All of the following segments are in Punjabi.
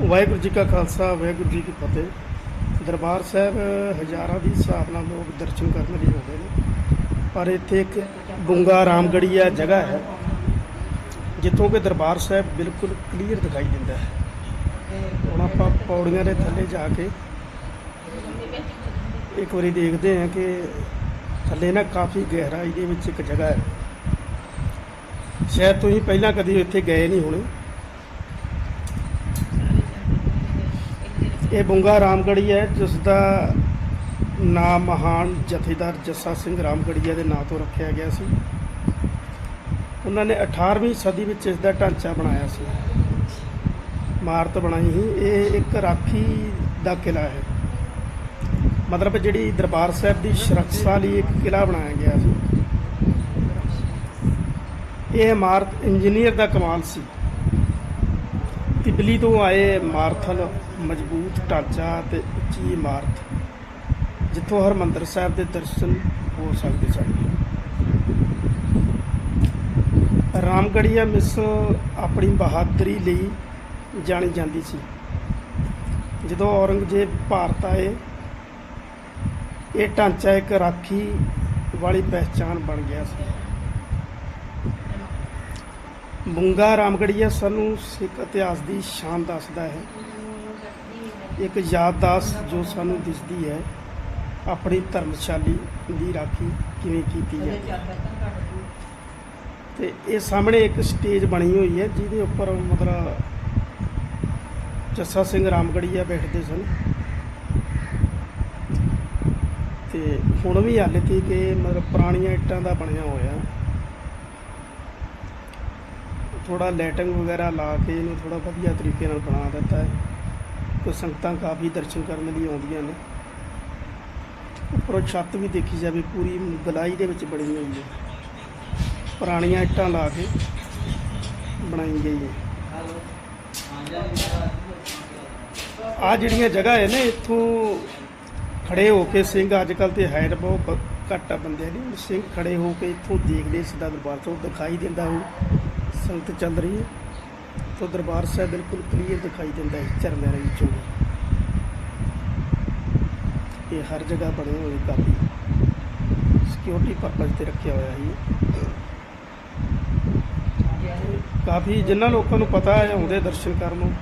ਵਾਹਿਗੁਰੂ ਜੀ ਕਾ ਖਾਲਸਾ, ਵਾਹਿਗੁਰੂ ਜੀ ਕੀ ਫਤਿਹ। ਦਰਬਾਰ ਸਾਹਿਬ, ਹਜ਼ਾਰਾਂ ਦੀ ਹਿਸਾਬ ਨਾਲ ਲੋਕ ਦਰਸ਼ਨ ਕਰਨ ਲਈ ਆਉਂਦੇ ਨੇ। ਪਰ ਇੱਥੇ ਇੱਕ ਗੁੰਗਾ ਰਾਮਗੜੀਆ ਜਗ੍ਹਾ ਹੈ, ਜਿੱਥੋਂ ਕਿ ਦਰਬਾਰ ਸਾਹਿਬ ਬਿਲਕੁਲ ਕਲੀਅਰ ਦਿਖਾਈ ਦਿੰਦਾ ਹੈ। ਹੁਣ ਆਪਾਂ ਪੌੜੀਆਂ ਦੇ ਥੱਲੇ ਜਾ ਕੇ ਇੱਕ ਵਾਰੀ ਦੇਖਦੇ ਹਾਂ ਕਿ ਥੱਲੇ ਨਾ ਕਾਫੀ ਗਹਿਰਾਈ ਦੇ ਵਿੱਚ ਇੱਕ ਜਗ੍ਹਾ ਹੈ। ਸ਼ਾਇਦ ਤੁਸੀਂ ਪਹਿਲਾਂ ਕਦੀ ਇੱਥੇ ਗਏ ਨਹੀਂ ਹੋਣੇ। ਇਹ ਬੁੰਗਾ ਰਾਮਗੜੀ ਹੈ, ਜਿਸ ਦਾ ਨਾਮ ਮਹਾਨ ਜਥੇਦਾਰ ਜੱਸਾ ਸਿੰਘ ਰਾਮਗੜੀਆ ਦੇ ਨਾਂ ਤੋਂ ਰੱਖਿਆ ਗਿਆ ਸੀ। ਉਹਨਾਂ ਨੇ 18ਵੀਂ ਸਦੀ ਵਿੱਚ ਇਸ ਦਾ ਢਾਂਚਾ ਬਣਾਇਆ ਸੀ। ਇਮਾਰਤ ਬਣਾਈ ਸੀ। ਇਹ ਇੱਕ ਰਾਖੀ ਦਾ ਕਿਲਾ ਹੈ। ਮਤਲਬ ਜਿਹੜੀ ਦਰਬਾਰ ਸਾਹਿਬ ਦੀ ਸੁਰੱਖਿਆ ਲਈ ਇੱਕ ਕਿਲਾ ਬਣਾਇਆ ਗਿਆ ਸੀ। ਇਹ ਇਮਾਰਤ ਇੰਜੀਨੀਅਰ ਦਾ ਕਮਾਲ ਸੀ। ਇਬਲੀ ਤੋਂ ਆਏ ਮਾਰਥਲ, ਮਜ਼ਬੂਤ ਢਾਂਚਾ ਤੇ ਉੱਚੀ ਇਮਾਰਤ, ਜਿੱਥੋਂ ਹਰਮੰਦਰ ਸਾਹਿਬ ਦੇ ਦਰਸ਼ਨ ਹੋ ਸਕਦੇ ਸਨ। ਰਾਮਗੜੀਆ ਮਿਸ ਆਪਣੀ ਬਹਾਦਰੀ ਲਈ ਜਾਣੀ ਜਾਂਦੀ ਸੀ। ਜਦੋਂ ਔਰੰਗਜ਼ੇਬ ਭਾਰਤ ਆਏ, ਇਹ ਢਾਂਚਾ ਇੱਕ ਰਾਖੀ ਵਾਲੀ ਪਹਿਚਾਨ ਬਣ ਗਿਆ ਸੀ। ਮੁੰਗਾ ਰਾਮਗੜੀਆ ਸਾਨੂੰ ਸਿੱਖ ਇਤਿਹਾਸ ਦੀ ਸ਼ਾਨ ਦੱਸਦਾ ਹੈ। ਇੱਕ ਯਾਦਦਾਸਤ ਜੋ ਸਾਨੂੰ ਦਿਸਦੀ ਹੈ, ਆਪਣੀ ਧਰਮਸ਼ਾਲੀ ਦੀ ਰਾਖੀ ਕਿਵੇਂ ਕੀਤੀ ਹੈ ਤੇ ਇਹ ਸਾਹਮਣੇ ਇੱਕ ਸਟੇਜ ਬਣੀ ਹੋਈ ਹੈ, ਜਿਹਦੇ ਉੱਪਰ ਮਤਲਬ ਜੱਸਾ ਸਿੰਘ ਰਾਮਗੜੀਆ ਬੈਠਦੇ ਸਨ। ਤੇ ਹੁਣ ਵੀ ਹਾਲੇ ਤੱਕ ਇਹ ਮਤਲਬ ਪੁਰਾਣੀਆਂ ਇੱਟਾਂ ਦਾ ਬਣਿਆ ਹੋਇਆ। ਥੋੜਾ ਲਾਈਟਿੰਗ ਵਗੈਰਾ ਲਾ ਕੇ ਇਹਨੂੰ ਥੋੜਾ ਵਧੀਆ ਤਰੀਕੇ ਨਾਲ ਬਣਾ ਦਿੱਤਾ ਹੈ। ਤੇ ਸੰਗਤਾਂ ਕਾਫੀ ਦਰਸ਼ਨ ਕਰਨ ਲਈ ਆਉਂਦੀਆਂ ਨੇ। ਉੱਪਰੋਂ ਛੱਤ ਵੀ ਦੇਖੀ ਜਾਵੇ, ਪੂਰੀ ਗਲਾਈ ਦੇ ਵਿੱਚ ਬਣੀ ਹੋਈ ਹੈ। ਪੁਰਾਣੀਆਂ ਇੱਟਾਂ ਲਾ ਕੇ ਬਣਾਈ ਗਈ ਹੈ। ਆ ਜਿਹੜੀਆਂ ਜਗ੍ਹਾ ਹੈ ਨਾ, ਇੱਥੋਂ ਖੜੇ ਹੋ ਕੇ ਸਿੰਘ ਅੱਜ ਕੱਲ ਤੇ ਹਾਈਟ ਬਹੁਤ ਘੱਟ ਆ ਬੰਦੇ ਨੇ ਸਿੰਘ ਖੜੇ ਹੋ ਕੇ ਇੱਥੋਂ ਦੇਖਦੇ ਸਿੱਧਾ ਦਰਬਾਰ ਸਾਹਿਬ ਦਿਖਾਈ ਦਿੰਦਾ ਹੋ ਸੰਗਤ ਚੱਲ ਰਹੀ ਹੈ ਤੋਂ ਦਰਬਾਰ ਸਾਹਿਬ ਬਿਲਕੁਲ ਕਲੀਅਰ ਦਿਖਾਈ ਦਿੰਦਾ ਹੈ ਝਰਨਿਆਂ ਦੇ ਵਿੱਚੋਂ ਇਹ ਹਰ ਜਗ੍ਹਾ ਬਣੇ ਹੋਏ ਕਾਫੀ। ਸਿਕਿਉਰਿਟੀ ਪਰਪਸ ਤੇ ਰੱਖਿਆ ਹੋਇਆ ਹੈ ਕਾਫੀ ਜਿਨ੍ਹਾਂ ਲੋਕਾਂ ਨੂੰ ਪਤਾ ਹੈ ਆਉਂਦੇ ਦਰਸ਼ਨ ਕਰਨ ਨੂੰ।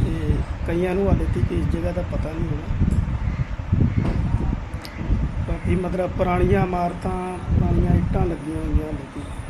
ਤੇ ਕਈਆਂ ਨੂੰ ਹਾਲੇ ਤੱਕ ਇਸ ਜਗ੍ਹਾ ਦਾ ਪਤਾ ਨਹੀਂ ਹੋਣਾ। ਕਾਫੀ ਮਤਲਬ ਪੁਰਾਣੀਆਂ ਇਮਾਰਤਾਂ, ਪੁਰਾਣੀਆਂ ਇੱਟਾਂ ਲੱਗੀਆਂ ਹੋਈਆਂ ਹਾਲੇ ਤੱਕ